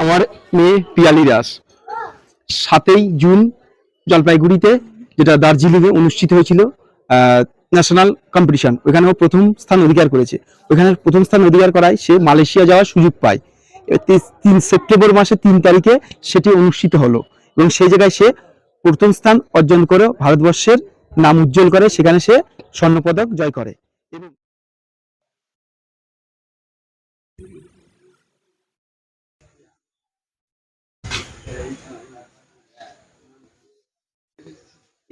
আমার মেয়ে পিয়ালি দাস সাতই জুন জলপাইগুড়িতে, যেটা দার্জিলিংয়ে অনুষ্ঠিত হয়েছিল ন্যাশনাল কম্পিটিশন ও প্রথম স্থান অধিকার করেছে। ওখানে প্রথম স্থান অধিকার করায় সে মালয়েশিয়া যাওয়ার সুযোগ পায়। তিন সেপ্টেম্বর মাসে তিন তারিখে সেটি অনুষ্ঠিত হলো এবং সেই জায়গায় সে প্রথম স্থান অর্জন করে ভারতবর্ষের নাম উজ্জ্বল করে। সেখানে সে স্বর্ণপদক জয় করে। এবং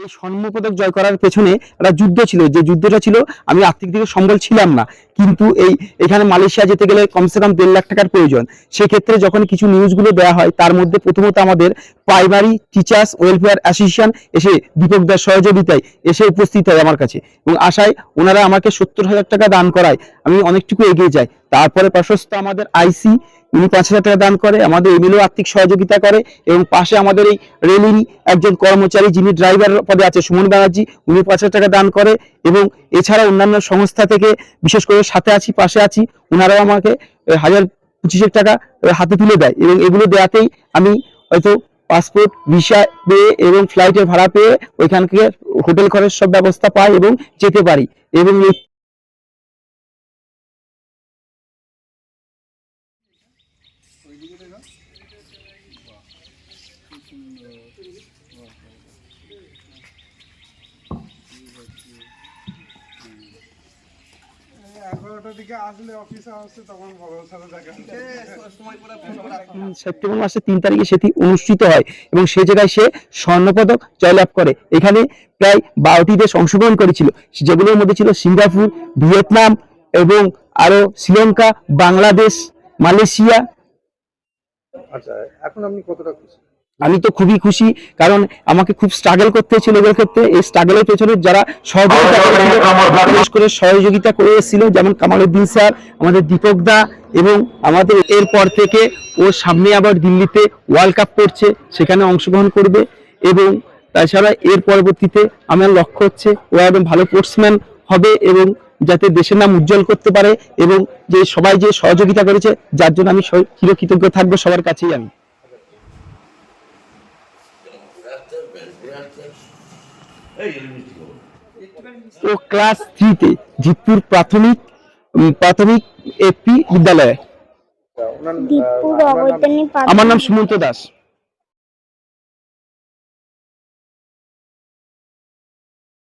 এই স্বর্ণপদক জয় করার পেছনে একটা যুদ্ধ ছিল। যে যুদ্ধটা ছিল, আমি আর্থিক দিকে সম্বল ছিলাম না। কিন্তু এই, এখানে মালয়েশিয়া যেতে গেলে কমসে কম দেড় লাখ টাকার প্রয়োজন। সেক্ষেত্রে যখন কিছু নিউজগুলো দেওয়া হয়, তার মধ্যে প্রথমত আমাদের প্রাইমারি টিচার্স ওয়েলফেয়ার অ্যাসোসিয়েশন এসে দীপক দাস সহযোগিতায় এসে উপস্থিত হয় আমার কাছে। এবং আশায় ওনারা আমাকে সত্তর হাজার টাকা দান করায়। আমি অনেকটুকু এগিয়ে যাই। তারপরে প্রশস্ত আমাদের আইসি উনি পাঁচ হাজার টাকা দান করে, আমাদের এমএলও আর্থিক সহযোগিতা করে এবং পাশে আমাদের এই রেলিং একজন কর্মচারী যিনি ড্রাইভার পদে আছে, সুমন ব্যানার্জি, উনি পাঁচ হাজার টাকা দান করে এবং এছাড়া অন্যান্য সংস্থা থেকে বিশেষ করে সাথে আছি, পাশে আছি ওনারাও আমাকে হাজার পঁচিশের টাকা হাতে তুলে দেয় এবং এগুলো দেওয়াতেই আমি হয়তো পাসপোর্ট ভিসা পেয়ে এবং ফ্লাইটের ভাড়া পেয়ে ওইখান থেকে হোটেল খরচ সব ব্যবস্থা পাই এবং যেতে পারি এবং সেপ্টেম্বর মাসের তিন তারিখে সেটি অনুষ্ঠিত হয় এবং সে জায়গায় সে স্বর্ণপদক জয়লাভ করে। এখানে প্রায় বারোটি দেশ অংশগ্রহণ করেছিল যেগুলোর মধ্যে ছিল সিঙ্গাপুর ভিয়েতনাম এবং আরও শ্রীলঙ্কা বাংলাদেশ মালয়েশিয়া। আচ্ছা এখন আপনি কতটা খুশি? আমি তো খুবই খুশি কারণ আমাকে খুব স্ট্রাগল করতে হয়েছিল এদের ক্ষেত্রে। এই স্ট্রাগলের পেছনে যারা সহযোগিতা বিশেষ করে সহযোগিতা করে এসেছিল যেমন কামালউদ্দিন স্যার আমাদের দীপক দা এবং আমাদের এরপর থেকে ও সামনে আবার দিল্লিতে ওয়ার্ল্ড কাপ করছে সেখানে অংশগ্রহণ করবে এবং তাছাড়া এর পরবর্তীতে আমার লক্ষ্য হচ্ছে ও একদম ভালো স্পোর্টসম্যান হবে এবং যাতে দেশের নাম উজ্জ্বল করতে পারে এবং যে সবাই যে সহযোগিতা করেছে যার জন্য আমি চিরকৃতজ্ঞ থাকব সবার কাছেই আমি। ও ক্লাস থ্রিতে জিতপুর প্রাথমিক উম, প্রাথমিক এপি বিদ্যালয়ে। তা আমার নাম সুমন্ত দাস।